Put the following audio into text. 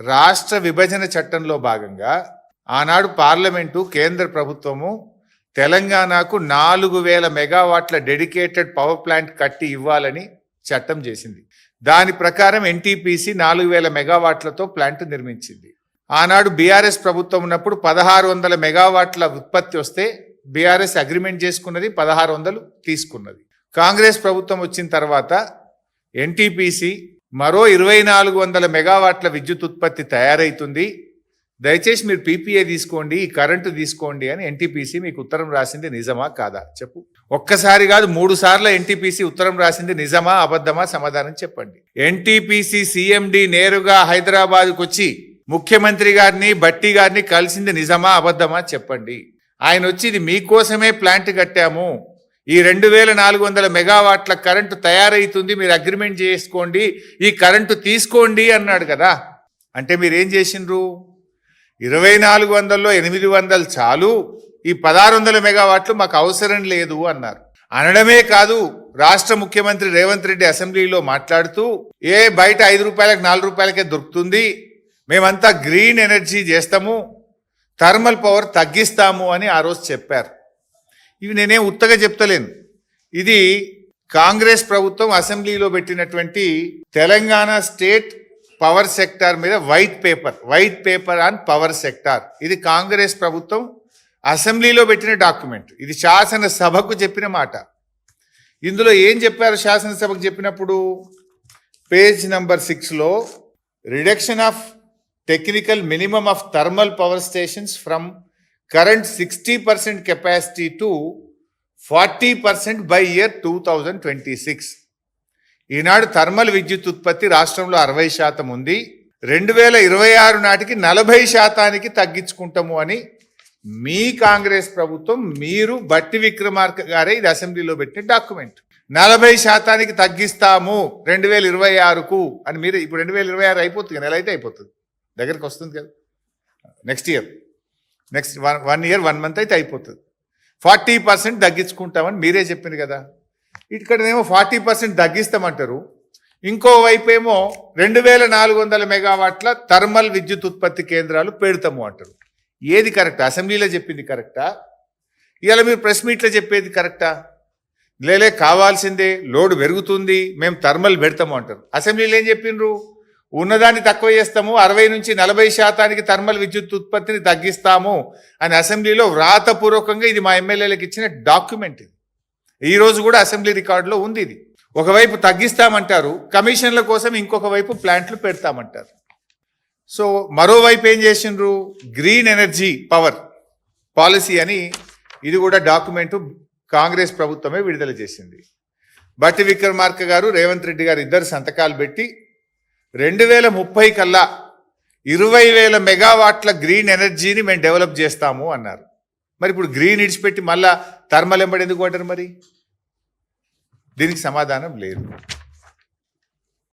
రాష్ట్ర విభజన చట్టంలో భాగంగా ఆనాడు పార్లమెంటు కేంద్ర ప్రభుత్వము తెలంగాణకు నాలుగు వేల మెగావాట్ల డెడికేటెడ్ పవర్ ప్లాంట్ కట్టి ఇవ్వాలని చట్టం చేసింది. దాని ప్రకారం ఎన్టీపీసీ నాలుగు వేల మెగావాట్లతో ప్లాంట్ నిర్మించింది. ఆనాడు బీఆర్ఎస్ ప్రభుత్వం ఉన్నప్పుడు పదహారు వందల మెగావాట్ల ఉత్పత్తి వస్తే బీఆర్ఎస్ అగ్రిమెంట్ చేసుకున్నది పదహారు వందలు తీసుకున్నది. కాంగ్రెస్ ప్రభుత్వం వచ్చిన తర్వాత ఎన్టీపీసీ మరో ఇరవై నాలుగు వందల మెగావాట్ల విద్యుత్ ఉత్పత్తి తయారైతుంది. దయచేసి మీరు పీపీఏ తీసుకోండి ఈ కరెంటు తీసుకోండి అని ఎన్టీపీసీ మీకు ఉత్తరం రాసింది నిజమా కాదా? చెప్పు. ఒక్కసారి కాదు మూడు సార్లు ఎన్టీపీసీ ఉత్తరం రాసింది నిజమా అబద్ధమా సమాధానం చెప్పండి. ఎన్టీపీసీ సీఎండి నేరుగా హైదరాబాద్కు వచ్చి ముఖ్యమంత్రి గారిని బట్టి గారిని కలిసింది నిజమా అబద్ధమా చెప్పండి. ఆయన వచ్చి ఇది మీకోసమే ప్లాంట్ కట్టాము ఈ రెండు వేల నాలుగు వందల మెగావాట్ల కరెంటు తయారైతుంది మీరు అగ్రిమెంట్ చేసుకోండి ఈ కరెంటు తీసుకోండి అన్నాడు కదా. అంటే మీరేం చేసిండ్రు? ఇరవై నాలుగు వందల్లో ఎనిమిది వందలు చాలు ఈ పదహారు వందల మెగావాట్లు మాకు అవసరం లేదు అన్నారు. అనడమే కాదు రాష్ట్ర ముఖ్యమంత్రి రేవంత్ రెడ్డి అసెంబ్లీలో మాట్లాడుతూ ఏ బయట ఐదు రూపాయలకు నాలుగు రూపాయలకే దొరుకుతుంది మేమంతా గ్రీన్ ఎనర్జీ చేస్తాము థర్మల్ పవర్ తగ్గిస్తాము అని ఆ రోజు చెప్పారు. ఇవి నేనేం ఉత్తగా చెప్తలేను. ఇది కాంగ్రెస్ ప్రభుత్వం అసెంబ్లీలో పెట్టినటువంటి తెలంగాణ స్టేట్ పవర్ సెక్టార్ మీద white paper white paper on power sector. ఇది కాంగ్రెస్ ప్రభుత్వం అసెంబ్లీలో పెట్టిన డాక్యుమెంట్. ఇది శాసనసభకు చెప్పిన మాట. ఇందులో ఏం చెప్పారు శాసనసభకు చెప్పినప్పుడు? పేజ్ నంబర్ సిక్స్లో reduction of technical minimum of thermal power stations from current sixty percent capacity to forty percent by year two thousand twenty six. ఈనాడు థర్మల్ విద్యుత్ ఉత్పత్తి రాష్ట్రంలో అరవై శాతం ఉంది. రెండు వేల ఇరవై ఆరు నాటికి నలభై శాతానికి తగ్గించుకుంటాము అని మీ కాంగ్రెస్ ప్రభుత్వం మీరు బట్టి విక్రమార్క గారే ఇది అసెంబ్లీలో పెట్టిన డాక్యుమెంట్. నలభై శాతానికి తగ్గిస్తాము రెండు వేల ఇరవై ఆరుకు అని మీరు ఇప్పుడు రెండు వేల ఇరవై ఆరు అయిపోతుంది నెల అయితే అయిపోతుంది. దగ్గరికి వస్తుంది కదా. Next year. Next one one year one month అయితే అయిపోతుంది. ఫార్టీ పర్సెంట్ తగ్గించుకుంటామని మీరే చెప్పింది కదా. ఇక్కడనేమో ఫార్టీ పర్సెంట్ తగ్గిస్తామంటారు. ఇంకో వైపు ఏమో రెండు వేల నాలుగు వందల మెగావాట్ల థర్మల్ విద్యుత్ ఉత్పత్తి కేంద్రాలు పెడతాము అంటారు. ఏది కరెక్ట్? అసెంబ్లీలో చెప్పింది కరెక్టా? ఇవాళ మీరు ప్రెస్ మీట్లో చెప్పేది కరెక్టా? లేలే కావాల్సిందే లోడ్ పెరుగుతుంది మేము థర్మల్ పెడతాము అంటారు. అసెంబ్లీలో ఏం చెప్పిండ్రు ఉన్నదాన్ని తక్కువ చేస్తాము అరవై నుంచి నలభై శాతానికి థర్మల్ విద్యుత్ ఉత్పత్తిని తగ్గిస్తాము అని అసెంబ్లీలో వ్రాతపూర్వకంగా ఇది మా ఎమ్మెల్యేలకు ఇచ్చిన డాక్యుమెంట్ ఇది. ఈరోజు కూడా అసెంబ్లీ రికార్డులో ఉంది ఇది. ఒకవైపు తగ్గిస్తామంటారు కమిషన్ల కోసం ఇంకొక వైపు ప్లాంట్లు పెడతామంటారు. సో మరోవైపు ఏం చేసిండ్రు? గ్రీన్ ఎనర్జీ పవర్ పాలసీ అని ఇది కూడా డాక్యుమెంటు కాంగ్రెస్ ప్రభుత్వమే విడుదల చేసింది. బట్టి విక్రమార్క గారు రేవంత్ రెడ్డి గారు ఇద్దరు సంతకాలు పెట్టి రెండు వేల ముప్పై కల్లా ఇరవై వేల మెగావాట్ల గ్రీన్ ఎనర్జీని మేము డెవలప్ చేస్తాము అన్నారు. మరి ఇప్పుడు గ్రీన్ ఇడిచిపెట్టి మళ్ళా థర్మల్ ఎంబడి ఎందుకు అంటారు మరి? దీనికి సమాధానం లేదు.